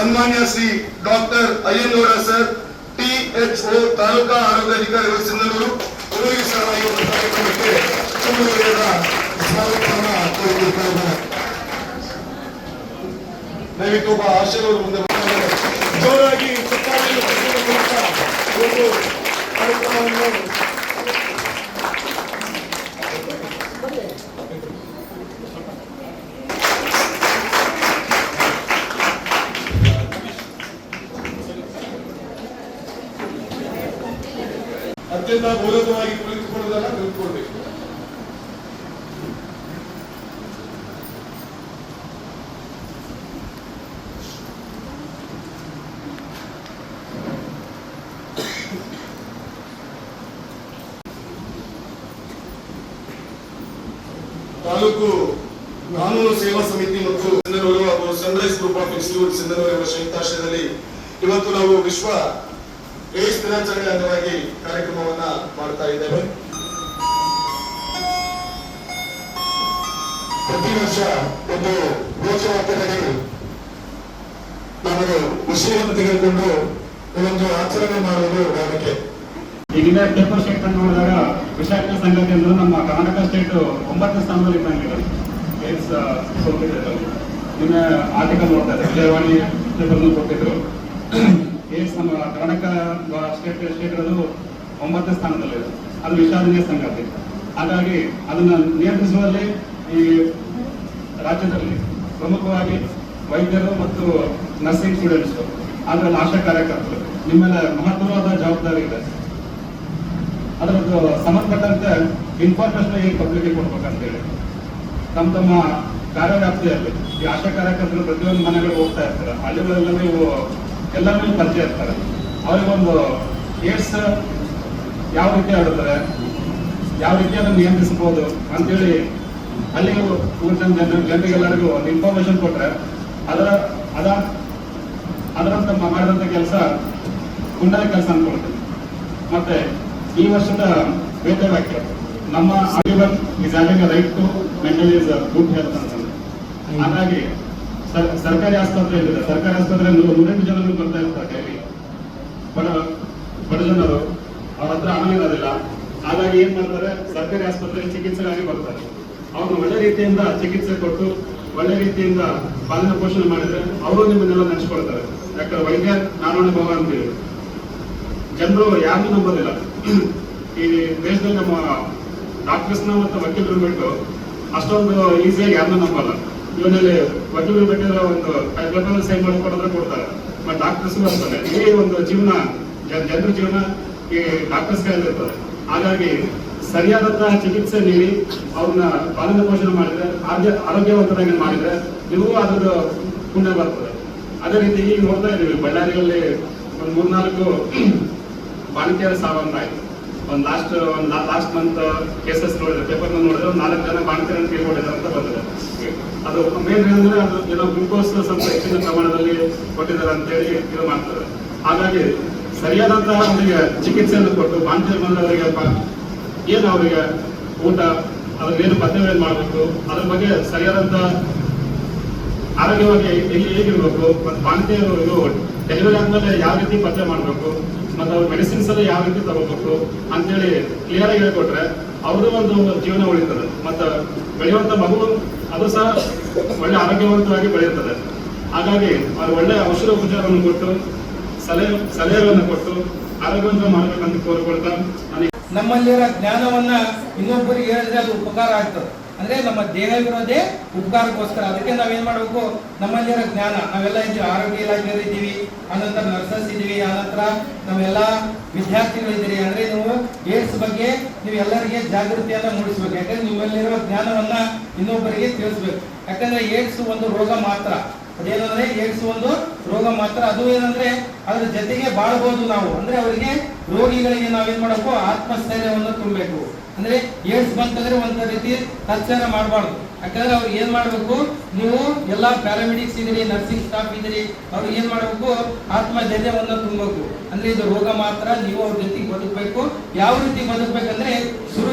ಸನ್ಮಾನ್ಯ Shri doctor Ayyanur sir, T H O taluka ಆರೋಗ್ಯಾಧಿಕಾರಿಗಳು ಸಿಂಧನೂರು. ಇವರಿಗೆ ಸಹ ಕಾರ್ಯಕ್ರಮಕ್ಕೆ. ದಯವಿಟ್ಟು ಒಬ್ಬ ಆಶೀರ್ವಾದ ಮುಂದೆ ಜೋರಾಗಿ ಕಾರ್ಯಕ್ರಮವನ್ನು ಅತ್ಯಂತ ಗೌರವವಾಗಿ ಕುಳಿತುಕೊಳ್ಳುವುದನ್ನು ತಿಳ್ಕೊಳ್ಬೇಕು. ತಾಲೂಕು ಕಾನೂನು ಸೇವಾ ಸಮಿತಿ ಮತ್ತು ಸಿಂಧನೂರು ಹಾಗೂ sunrise group of institute Sindhanur ಎಂಬ ಸಂಯುಕ್ತಾಶ್ರಯದಲ್ಲಿ ಇವತ್ತು ನಾವು ವಿಶ್ವ ಏಡ್ಸ್ ದಿನಾಚರಣೆ ಅಂಗವಾಗಿ ಕಾರ್ಯಕ್ರಮವನ್ನ ಮಾಡ್ತಾ ಇದ್ದೇವೆ. ಪ್ರತಿ ವರ್ಷ ಒಂದು ಘೋಷವಾಕ್ಯದಲ್ಲಿ ನಮಗೆ ವಿಷಯವನ್ನು ತೆಗೆದುಕೊಂಡು ಒಂದು ಆಚರಣೆ ಮಾಡುವುದು ವಾಡಿಕೆ ಈಗಿನ ಪೇಪರ್ ಸ್ಟೇಟ್ ಅನ್ನು ನೋಡಿದಾಗ ವಿಶಾಖ ಸಂಗತಿ ಅಂದ್ರೆ ನಮ್ಮ ಕರ್ನಾಟಕ ಸ್ಟೇಟ್ ಒಂಬತ್ತನೇ ಸ್ಥಾನದಲ್ಲಿ ಇದ್ದಂಗಿದೆ ಏಡ್ಸ್ ಸೋತಿದೆ ನಿನ್ನ ಆರ್ಟಿಕಲ್ ನೋಡ್ತಾರೆ ವಿಜಯವಾಣಿ ಪೇಪರ್ ಕೊಟ್ಟಿದ್ರು. ಏಡ್ಸ್ ನಮ್ಮ ಕರ್ನಾಟಕ ಸ್ಟೇಟ್ ಸ್ಟೇಟ್ ಇರೋದು ಒಂಬತ್ತನೇ ಸ್ಥಾನದಲ್ಲಿದೆ ಅದು ವಿಷಾದನೀಯ ಸಂಗತಿ. ಹಾಗಾಗಿ ಅದನ್ನ ನಿಯಂತ್ರಿಸುವಲ್ಲಿ ಈ ರಾಜ್ಯದಲ್ಲಿ ಪ್ರಮುಖವಾಗಿ ವೈದ್ಯರು ಮತ್ತು ನರ್ಸಿಂಗ್ ಸ್ಟೂಡೆಂಟ್ಸು ಅದರಲ್ಲಿ ಆಶಾ ಕಾರ್ಯಕರ್ತರು. ನಿಮ್ಮೆಲ್ಲ ಮೇಲೆ ಮಹತ್ವವಾದ ಜವಾಬ್ದಾರಿ ಇದೆ. ಅದರದ್ದು ಸಂಬಂಧಪಟ್ಟಂತೆ ಇನ್ಫಾರ್ಮೇಶನ್ ಹೇಗೆ ಪಬ್ಲಿಕ್ಗೆ ಕೊಡ್ಬೇಕಂತೇಳಿ. ತಮ್ಮ ತಮ್ಮ ಕಾರ್ಯವ್ಯಾಪ್ತಿಯಲ್ಲಿ ಈ ಆಶಾ ಕಾರ್ಯಕರ್ತರು ಪ್ರತಿಯೊಂದು ಮನೆಗಳಿಗೆ ಹೋಗ್ತಾ ಇರ್ತಾರೆ. ಹಳ್ಳಿಗಳೆಲ್ಲ ನೀವು ಎಲ್ಲರಿಗೂ ಪರಿಚಯ ಇರ್ತಾರೆ. ಅವರಿಗೊಂದು ಏಡ್ಸ್ ಯಾವ ರೀತಿ ಆಡುತ್ತಾರೆ ಯಾವ ರೀತಿ ಅದನ್ನು ನಿಯಂತ್ರಿಸಬಹುದು ಅಂತೇಳಿ ಅಲ್ಲಿ ಊರಿನ ಜನರು ಜನರಿಗೆಲ್ಲರಿಗೂ ಒಂದು ಇನ್ಫಾರ್ಮೇಶನ್ ಕೊಟ್ಟರೆ ಅದರ ಅದ ಅದರಂತ ಮಾಡಿದಂಥ ಕೆಲಸ ಗುಂಡದ ಕೆಲಸ ಅನ್ಕೊಳ್ತೀನಿ. ಮತ್ತೆ ಈ ವರ್ಷದ ವೇದವಾಕ್ಯ ನಮ್ಮ ಅಭಿವನ್ is having right to mental is good health ಅಂತ ಹಾಗಾಗಿ ಸರ್ಕಾರಿ ಆಸ್ಪತ್ರೆ ಇದೆ. ಸರ್ಕಾರಿ ಆಸ್ಪತ್ರೆ ನೂರೆಂಟು ಜನರು ಬರ್ತಾ ಇರ್ತಾರೆ ಬಡ ಬಡ ಜನರು ಅವ್ರ ಹತ್ರ ಹಣ ಇರೋದಿಲ್ಲ. ಹಾಗಾಗಿ ಏನ್ ಮಾಡ್ತಾರೆ? ಸರ್ಕಾರಿ ಆಸ್ಪತ್ರೆಯಲ್ಲಿ ಚಿಕಿತ್ಸೆಗಾಗಿ ಬರ್ತಾರೆ. ಅವ್ರು ಒಳ್ಳೆ ರೀತಿಯಿಂದ ಚಿಕಿತ್ಸೆ ಕೊಟ್ಟು, ಒಳ್ಳೆ ರೀತಿಯಿಂದ ಪಾಲನೆ ಪೋಷಣೆ ಮಾಡಿದ್ರೆ ಅವರು ನಿಮ್ಮನ್ನೆಲ್ಲ ನೆನೆಸ್ಕೊಳ್ತಾರೆ. ಯಾಕಂದ್ರೆ ವೈದ್ಯ ನಾರಾಯಣ ಭವ ಅಂತೇಳಿ ಜನರು ಯಾರನ್ನೂ ನಂಬೋದಿಲ್ಲ. ಈ ದೇಶದಲ್ಲಿ ನಮ್ಮ ಡಾಕ್ಟರ್ಸ್ನ ಮತ್ತು ವಕೀಲರು ಬಿಟ್ಟು ಅಷ್ಟೊಂದು ಈಸಿಯಾಗಿ ಯಾರನ್ನೂ ನಂಬಲ್ಲ. ಇವನಲ್ಲಿ ವಕೀಲರು ಬಿಟ್ಟಿರೋ ಒಂದು ಪೇಪರ್ ಸೈನ್ ಮಾಡಿಕೊಡೋದ್ರೆ ಕೊಡ್ತಾರೆ. ಬಟ್ ಡಾಕ್ಟರ್ಸ್ ಬರ್ತಾರೆ ಈ ಒಂದು ಜೀವನ ಜನರ ಜೀವನ ಈ ಡಾಕ್ಟರ್ಸ್ ಕೈಯಲ್ಲಿರ್ತದೆ ಹಾಗಾಗಿ ಸರಿಯಾದಂತಹ ಚಿಕಿತ್ಸೆ ನೀಡಿ ಅವ್ರನ್ನ ಪಾಲನೆ ಪೋಷಣೆ ಮಾಡಿದ್ರೆ, ಆರೋಗ್ಯ ಆರೋಗ್ಯವಂತರಾಗಿ ಮಾಡಿದ್ರೆ ನೀವು ಅದರ ಪುಣ್ಯ ಬರ್ತದೆ. ಅದೇ ರೀತಿ ಈಗ ನೋಡ್ತಾ ಇದ್ದೀವಿ, ಬಳ್ಳಾರಿಯಲ್ಲಿ ಒಂದು ಮೂರ್ನಾಲ್ಕು ಬಾಣತಿಯರ ಸಾವಂತ ಆಯ್ತು. ಒಂದು ಲಾಸ್ಟ್ ಒಂದು ಲಾಸ್ಟ್ ಮಂತ್ ಕೇಸಸ್ ನೋಡಿದ್ರೆ ಪೇಪರ್ ನೋಡಿದ್ರೆ ಒಂದು ನಾಲ್ಕು ಜನ ಬಾಣತಿಯರನ್ನು ತೀರ್ಕೊಂಡಿದ್ದಾರೆ ಅಂತ ಬಂದಿದೆ. ಅದು ಮೇನ್ ಏನಂದ್ರೆ ಅದು ಏನೋ ಗ್ಲೂಕೋಸ್ ಸ್ವಲ್ಪ ಹೆಚ್ಚಿನ ಪ್ರಮಾಣದಲ್ಲಿ ಕೊಟ್ಟಿದ್ದಾರೆ ಅಂತೇಳಿ ಇದು ಮಾಡ್ತಾರೆ. ಹಾಗಾಗಿ ಸರಿಯಾದಂತಹ ಅವರಿಗೆ ಚಿಕಿತ್ಸೆಯನ್ನು ಕೊಟ್ಟು ಬಾಂಧವ್ಯ ಬಂದವರಿಗೆ ಏನು ಅವರಿಗೆ ಊಟ ಅದ್ರದ್ದೇನು ಪಥ್ಯ ಮಾಡಬೇಕು, ಅದ್ರ ಬಗ್ಗೆ ಸರಿಯಾದಂತ ಆರೋಗ್ಯವಾಗಿ ಎಲ್ಲಿ ಹೇಗಿರ್ಬೇಕು ಮತ್ತು ಬಾಣಂತಿ ಇದು ಡೆಲಿವರಿ ಆದ್ಮೇಲೆ ಯಾವ ರೀತಿ ಪತ್ತೆ ಮಾಡಬೇಕು ಮತ್ತು ಅವ್ರ ಮೆಡಿಸಿನ್ಸ್ ಎಲ್ಲ ಯಾವ ರೀತಿ ತಗೋಬೇಕು ಅಂತೇಳಿ ಕ್ಲಿಯರ್ ಆಗಿ ಹೇಳ್ಕೊಟ್ರೆ ಅವರು ಒಂದು ಜೀವನ ಉಳಿತದೆ. ಮತ್ತು ಬೆಳೆಯುವಂಥ ಮಗು ಅದು ಸಹ ಒಳ್ಳೆ ಆರೋಗ್ಯವಂತವಾಗಿ ಬೆಳೆಯುತ್ತದೆ. ಹಾಗಾಗಿ ಅವ್ರು ಒಳ್ಳೆ ಔಷಧ ಉಪಚಾರವನ್ನು ಕೊಟ್ಟು, ಸಲಹೆ, ಸಲಹೆಗಳನ್ನು ಕೊಟ್ಟು ಆರೋಗ್ಯವಂತ ಮಾಡಬೇಕಂತ ಕೋರಿಕೊಳ್ತಾ ನಮ್ಮಲ್ಲಿರೋ ಜ್ಞಾನವನ್ನ ಇನ್ನೊಬ್ಬರಿಗೆ ಹೇಳಿದ್ರೆ ಅದು ಉಪಕಾರ ಆಗ್ತದೆ. ಅಂದ್ರೆ ನಮ್ಮ ದೇಹ ಇರೋದೇ ಉಪಕಾರಕ್ಕೋಸ್ಕರ. ಅದಕ್ಕೆ ನಾವೇನ್ ಮಾಡ್ಬೇಕು? ನಮ್ಮಲ್ಲಿರೋ ಜ್ಞಾನ. ನಾವೆಲ್ಲ ಇದ್ದೀವಿ ಆರೋಗ್ಯ ಇಲಾಖೆಯಲ್ಲಿ ಇದ್ದೀವಿ. ಆನಂತರ ನರ್ಸಸ್ ಇದೀವಿ ಆನಂತರ ನಾವೆಲ್ಲ ವಿದ್ಯಾರ್ಥಿಗಳಿದ್ದೀರಿ ಅಂದ್ರೆ ನೀವು ಏಡ್ಸ್ ಬಗ್ಗೆ ನೀವು ಎಲ್ಲರಿಗೆ ಜಾಗೃತಿಯನ್ನ ಮೂಡಿಸ್ಬೇಕು. ಯಾಕಂದ್ರೆ ನಿಮ್ಮಲ್ಲಿರುವ ಜ್ಞಾನವನ್ನ ಇನ್ನೊಬ್ಬರಿಗೆ ತಿಳಿಸ್ಬೇಕು. ಯಾಕಂದ್ರೆ ಏಡ್ಸ್ ಒಂದು ರೋಗ ಮಾತ್ರ. ಅದೇನಂದ್ರೆ ಏಡ್ಸ್ ಒಂದು ರೋಗ ಮಾತ್ರ. ಅದು ಏನಂದ್ರೆ ಅದ್ರ ಜೊತೆಗೆ ಬಾಳ್ಬಹುದು ನಾವು. ಅಂದ್ರೆ ಅವರಿಗೆ ರೋಗಿಗಳಿಗೆ ನಾವೇನ್ ಮಾಡಬೇಕು? ಆತ್ಮಸ್ಥೈರ್ಯವನ್ನು ತುಂಬಬೇಕು. ಅಂದ್ರೆ ಏಡ್ಸ್ ಬಂತಂದ್ರೆ ಒಂದ್ ರೀತಿ ತತ್ಸರ ಮಾಡಬಾರ್ದು. ಯಾಕಂದ್ರೆ ಅವ್ರು ಏನ್ ಮಾಡ್ಬೇಕು? ನೀವು ಎಲ್ಲಾ ಪ್ಯಾರಾಮೆಡಿಕ್ಸ್ ಇದ್ರಿ ನರ್ಸಿಂಗ್ ಸ್ಟಾಫ್ ಇದ್ರಿ, ಅವ್ರು ಏನ್ ಮಾಡ್ಬೇಕು? ಆತ್ಮಧೈರ್ಯವನ್ನು ತುಂಬಬೇಕು. ಅಂದ್ರೆ ಇದು ರೋಗ ಮಾತ್ರ ನೀವು ಅವ್ರ ಜೊತೆಗೆ ಬದುಕಬೇಕು. ಯಾವ ರೀತಿ ಬದುಕಬೇಕಂದ್ರೆ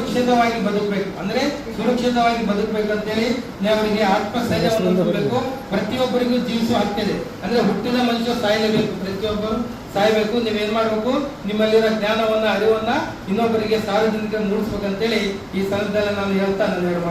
ಸುರಕ್ಷಿತವಾಗಿ ಬದುಕಬೇಕು. ಅಂದ್ರೆ ಸುರಕ್ಷಿತವಾಗಿ ಬದುಕ್ಬೇಕು ಅಂತ ಹೇಳಿ ಅವರಿಗೆ ಆತ್ಮಸ್ಥೈರ್ಯವನ್ನು ತುಂಬಬೇಕು ಪ್ರತಿಯೊಬ್ಬರಿಗೂ ಜೀವಿಸುವ ಹಕ್ಕಿದೆ ಅಂದ್ರೆ ಹುಟ್ಟಿದ ಮನುಷ್ಯ ಸಾಯಲೇಬೇಕು. ಪ್ರತಿಯೊಬ್ಬರು ಸಾಯ್ಬೇಕು. ಏನ್ ಮಾಡ್ಬೇಕು? ನಿಮ್ಮಲ್ಲಿರೋ ಜ್ಞಾನವನ್ನ, ಅರಿವನ್ನ ಇನ್ನೊಬ್ಬರಿಗೆ ಸಾರ್ವಜನಿಕ ಮೂಡಿಸ್ಬೇಕಂತೇಳಿ ಈ ಸಂದರ್ಭದಲ್ಲಿ ನಾನು ಹೇಳ್ತಾ ನಾನು ಮಾತು